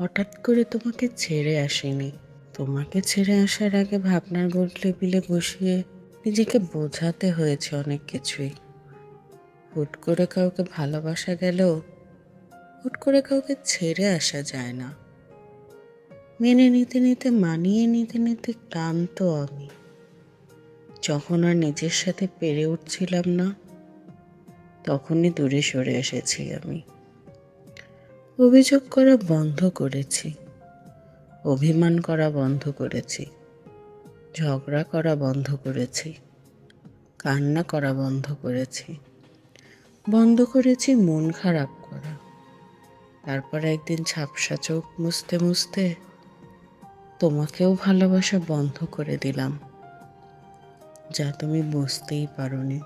হঠাৎ করে তোমাকে ছেড়ে আসিনি। তোমাকে ছেড়ে আসার আগে ভাবনার গোটলে বিলে বসিয়ে নিজেকে বোঝাতে হয়েছে অনেক কিছুই। হুট করে কাউকে ভালোবাসা গেলেও হুট করে কাউকে ছেড়ে আসা যায় না। মেনে নিতে নিতে, মানিয়ে নিতে নিতে ক্লান্ত আমি। যখন আর নিজের সাথে পেরে উঠছিলাম না, তখনই দূরে সরে এসেছি আমি। অভিযোগ করা বন্ধ করেছি। অভিমান করা বন্ধ করেছি। ঝগড়া করা বন্ধ করেছি। কান্না করা বন্ধ করেছি। বন্ধ করেছি মন খারাপ করা। তারপর একদিন ঝাপসা চোখ মুছতে মুছতে তোমাকেও ভালোবাসা বন্ধ করে দিলাম। যা তুমি বুঝতেই পারোনি।